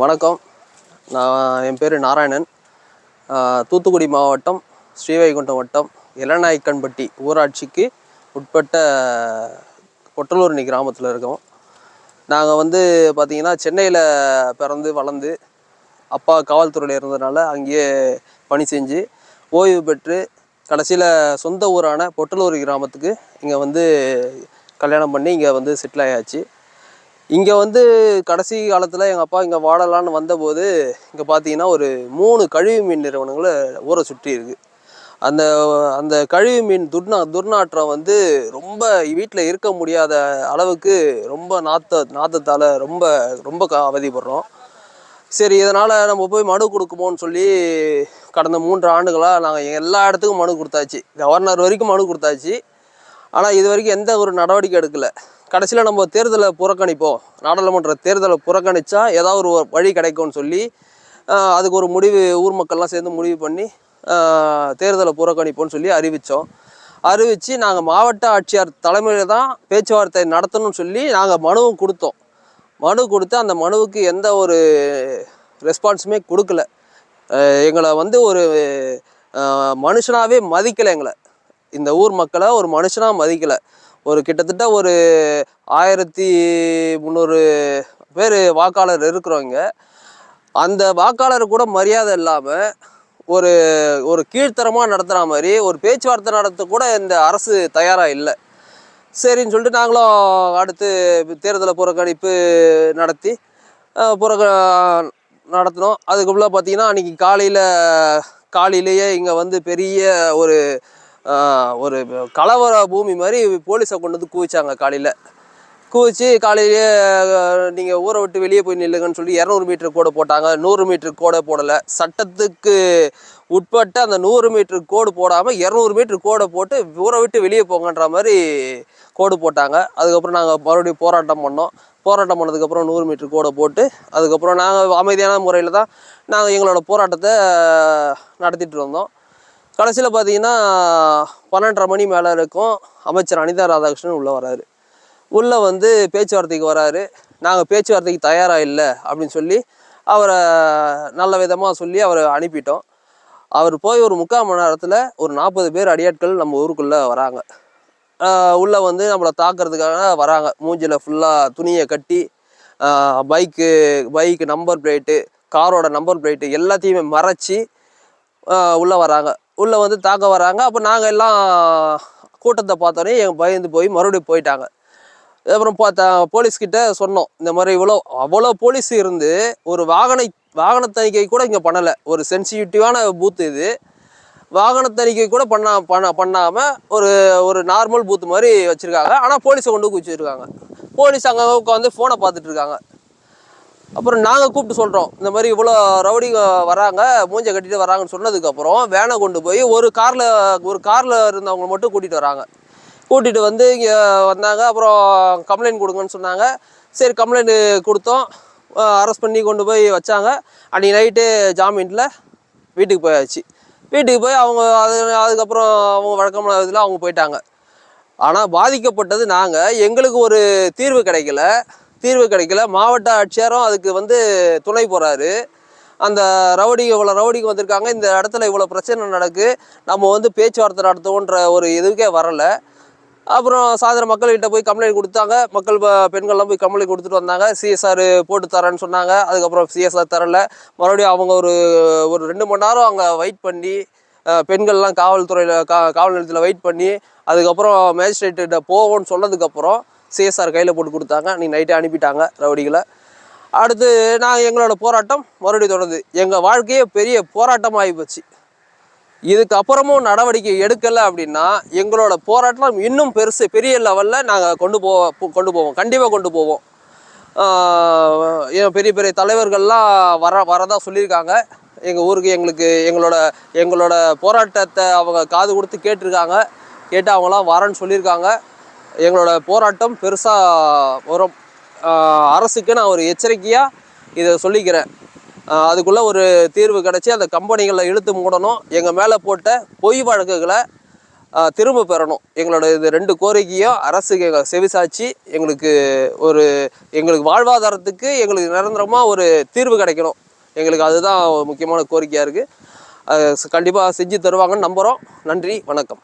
வணக்கம். நான் என் பேர் நாராயணன். தூத்துக்குடி மாவட்டம் ஸ்ரீவைகுண்டம் வட்டம் இளநாய்க்கன்பட்டி ஊராட்சிக்கு உட்பட்ட பொட்டலூரணி கிராமத்தில் இருக்கோம். நாங்கள் வந்து பார்த்திங்கன்னா சென்னையில் பிறந்து வளர்ந்து அப்பா காவல்துறையில் இருந்ததுனால அங்கேயே பணி செஞ்சு ஓய்வு பெற்று கடைசியில் சொந்த ஊரான பொட்டலூர் கிராமத்துக்கு இங்கே வந்து கல்யாணம் பண்ணி இங்கே வந்து செட்டில் ஆயாச்சு. இங்கே வந்து கடைசி காலத்தில் எங்கள் அப்பா இங்கே வாடலான்னு வந்தபோது இங்கே பார்த்தீங்கன்னா ஒரு மூணு கழிவு மீன் நிறுவனங்களை ஊரை சுற்றி இருக்குது அந்த அந்த கழிவு மீன் துர்நா துர்நாற்றம் வந்து ரொம்ப வீட்டில் இருக்க முடியாத அளவுக்கு ரொம்ப நாத்த நாத்தத்தால் ரொம்ப ரொம்ப அவதிப்படுறோம். சரி இதனால் நம்ம போய் மனு கொடுக்குமோன்னு சொல்லி கடந்த மூன்று ஆண்டுகளாக நாங்கள் எல்லா இடத்துக்கும் மனு கொடுத்தாச்சு. கவர்னர் வரைக்கும் மனு கொடுத்தாச்சு. ஆனால் இது வரைக்கும் எந்த ஒரு நடவடிக்கை எடுக்கல. கடைசியில் நம்ம தேர்தலை புறக்கணிப்போம். நாடாளுமன்ற தேர்தலை புறக்கணித்தா ஏதாவது ஒரு வழி கிடைக்கும்னு சொல்லி அதுக்கு ஒரு முடிவு ஊர் மக்கள்லாம் சேர்ந்து முடிவு பண்ணி தேர்தலை புறக்கணிப்போம்னு சொல்லி அறிவித்தோம் அறிவித்து நாங்கள் மாவட்ட ஆட்சியார் தலைமையில் தான் பேச்சுவார்த்தை நடத்தணும்னு சொல்லி நாங்கள் மனுவும் கொடுத்தோம். மனு கொடுத்து அந்த மனுவுக்கு எந்த ஒரு ரெஸ்பான்ஸுமே கொடுக்கல. எங்களை வந்து ஒரு மனுஷனாகவே மதிக்கலை எங்களை. இந்த ஊர் மக்களை ஒரு மனுஷனாக மதிக்கலை. ஒரு கிட்டத்தட்ட ஒரு ஆயிரத்தி முந்நூறு பேர் வாக்காளர் இருக்கிறவங்க. அந்த வாக்காளர் கூட மரியாதை இல்லாமல் ஒரு ஒரு கீழ்த்தரமாக நடத்துகிற மாதிரி ஒரு பேச்சுவார்த்தை நடத்த கூட இந்த அரசு தயாராக இல்லை. சரின்னு சொல்லிட்டு நாங்களும் அடுத்து தேர்தலை புறக்கணிப்பு நடத்தி புறக்க நடத்தினோம். அதுக்குள்ளே பார்த்தீங்கன்னா அன்றைக்கி காலையில் காலையிலேயே இங்கே வந்து பெரிய ஒரு ஒரு கலவர பூமி மாதிரி போலீஸை கொண்டு வந்து குவிச்சாங்க காலையில். குவிச்சு காலையிலேயே நீங்கள் ஊரை விட்டு வெளியே போய் நில்லுங்கன்னு சொல்லி இரநூறு மீட்டர் கோடு போட்டாங்க. நூறு மீட்டர் கோடை போடலை. சட்டத்துக்கு உட்பட்டு அந்த நூறு மீட்டர் கோடு போடாமல் இரநூறு மீட்டர் கோடை போட்டு ஊரை விட்டு வெளியே போங்கன்ற மாதிரி கோடு போட்டாங்க. அதுக்கப்புறம் நாங்கள் மறுபடியும் போராட்டம் பண்ணோம். போராட்டம் பண்ணதுக்கப்புறம் நூறு மீட்டர் கோடை போட்டு அதுக்கப்புறம் நாங்கள் அமைதியான முறையில் தான் நாங்கள் எங்களோட போராட்டத்தை நடத்திட்டு வந்தோம் கடைசியில் பார்த்தீங்கன்னா பன்னெண்டரை மணி மேலே இருக்கும் அமைச்சர் அனிதா ராதாகிருஷ்ணன் உள்ளே வராரு உள்ளே வந்து பேச்சுவார்த்தைக்கு வராரு நாங்கள் பேச்சுவார்த்தைக்கு தயாராக இல்லை அப்படின்னு சொல்லி அவரை நல்ல விதமாக சொல்லி அவரை அனுப்பிட்டோம். அவர் போய் ஒரு முக்கால் மணி நேரத்தில் ஒரு நாற்பது பேர் அடியாட்கள் நம்ம ஊருக்குள்ளே வராங்க. உள்ளே வந்து நம்மளை தாக்குறதுக்காக வராங்க. மூஞ்சில் ஃபுல்லாக துணியை கட்டி பைக்கு பைக்கு நம்பர் பிளேட்டு காரோட நம்பர் பிளேட்டு எல்லாத்தையுமே மறைச்சி உள்ளே வராங்க உள்ளே வந்து தாக்க வராங்க. அப்போ நாங்கள் எல்லாம் கூட்டத்தை பார்த்தோன்னே எங்கள் பயந்து போய் மறுபடியும் போயிட்டாங்க. அப்புறம் பார்த்தா போலீஸ்கிட்ட சொன்னோம் இந்த மாதிரி இவ்வளோ அவ்வளோ போலீஸ் இருந்து ஒரு வாகன வாகன தணிக்கை கூட இங்கே பண்ணலை. ஒரு சென்சிட்டிவான பூத்து இது. வாகன தணிக்கை கூட பண்ணா பண்ண பண்ணாமல் ஒரு ஒரு நார்மல் பூத் மாதிரி வச்சுருக்காங்க. ஆனால் போலீஸை கொண்டு போய் வச்சுருக்காங்க போலீஸ் அங்கே உட்காந்து ஃபோனை பார்த்துட்ருக்காங்க அப்புறம் நாங்கள் கூப்பிட்டு சொல்கிறோம் இந்த மாதிரி இவ்வளோ ரவுடி வராங்க மூஞ்ச கட்டிட்டு வராங்கன்னு சொன்னதுக்கப்புறம் வேனை கொண்டு போய் ஒரு காரில் ஒரு காரில் இருந்தவங்க மட்டும் கூட்டிகிட்டு வராங்க. கூட்டிகிட்டு வந்து இங்கே வந்தாங்க அப்புறம் கம்ப்ளைண்ட் கொடுங்கன்னு சொன்னாங்க. சரி கம்ப்ளைண்ட் கொடுத்தோம். அரெஸ்ட் பண்ணி கொண்டு போய் வச்சாங்க. அன்றைக்கி நைட்டு ஜாமீனில் வீட்டுக்கு போயாச்சு. வீட்டுக்கு போய் அவங்க அது அதுக்கப்புறம் அவங்க வழக்கமான இதில் அவங்க போயிட்டாங்க. ஆனால் பாதிக்கப்பட்டது நாங்கள் எங்களுக்கு ஒரு தீர்வு கிடைக்கல. தீர்வு கிடைக்கல. மாவட்ட ஆட்சியாரும் அதுக்கு வந்து துணை போகிறாரு அந்த ரவுடி இவ்வளோ ரவுடிக்கு வந்திருக்காங்க. இந்த இடத்துல இவ்வளோ பிரச்சனை நடக்கு. நம்ம வந்து பேச்சுவார்த்தை நடத்துவோன்ற ஒரு இதுக்கே வரலை. அப்புறம் சாதாரண மக்கள்கிட்ட போய் கம்ப்ளைண்ட் கொடுத்தாங்க. மக்கள் ப- பெண்கள்லாம் போய் கம்ப்ளைண்ட் கொடுத்துட்டு வந்தாங்க. சிஎஸ்ஆர் போட்டு தரேன்னு சொன்னாங்க. அதுக்கப்புறம் சிஎஸ்ஆர் தரல. மறுபடியும் அவங்க ஒரு ஒரு ரெண்டு மணி நேரம் அங்கே வெயிட் பண்ணி பெண்கள்லாம் காவல்துறையில் கா காவல் நிலையத்தில் வெயிட் பண்ணி அதுக்கப்புறம் மேஜிஸ்ட்ரேட்டு போவோம்னு சொன்னதுக்கப்புறம் சிஎஸ்ஆர் கையில் போட்டு கொடுத்தாங்க. அன்றைக்கி நைட்டே அனுப்பிட்டாங்க ரவுடிகளை. அடுத்து நான் எங்களோட போராட்டம் மறுபடியும் தொடர்ந்து எங்கள் வாழ்க்கையே பெரிய போராட்டம் ஆகிப்போச்சு இதுக்கப்புறமும் நடவடிக்கை எடுக்கலை அப்படின்னா எங்களோட போராட்டம் இன்னும் பெருசு பெரிய லெவலில் நாங்கள் கொண்டு போவோம் கொண்டு போவோம். கண்டிப்பாக கொண்டு போவோம். ஏன் பெரிய பெரிய தலைவர்கள்லாம் வர வரதா சொல்லியிருக்காங்க. எங்கள் ஊருக்கு எங்களுக்கு எங்களோட எங்களோட போராட்டத்தை அவங்க காது கொடுத்து கேட்டிருக்காங்க. கேட்டு அவங்களாம் வரேன்னு சொல்லியிருக்காங்க. எங்களோட போராட்டம் பெருசாக வரும். அரசுக்கு நான் ஒரு எச்சரிக்கையாக இதை சொல்லிக்கிறேன். அதுக்குள்ளே ஒரு தீர்வு கிடச்சி அந்த கம்பெனிகளை இழுத்து மூடணும். எங்கள் மேலே போட்ட பொய் வழக்குகளை திரும்ப பெறணும். எங்களோட இது ரெண்டு கோரிக்கையும் அரசு எங்கள் செவிசாச்சு எங்களுக்கு ஒரு எங்களுக்கு வாழ்வாதாரத்துக்கு எங்களுக்கு நிரந்தரமாக ஒரு தீர்வு கிடைக்கணும். எங்களுக்கு அதுதான் முக்கியமான கோரிக்கையாக இருக்குது கண்டிப்பாக செஞ்சு தருவாங்கன்னு நம்புகிறோம் நன்றி வணக்கம்.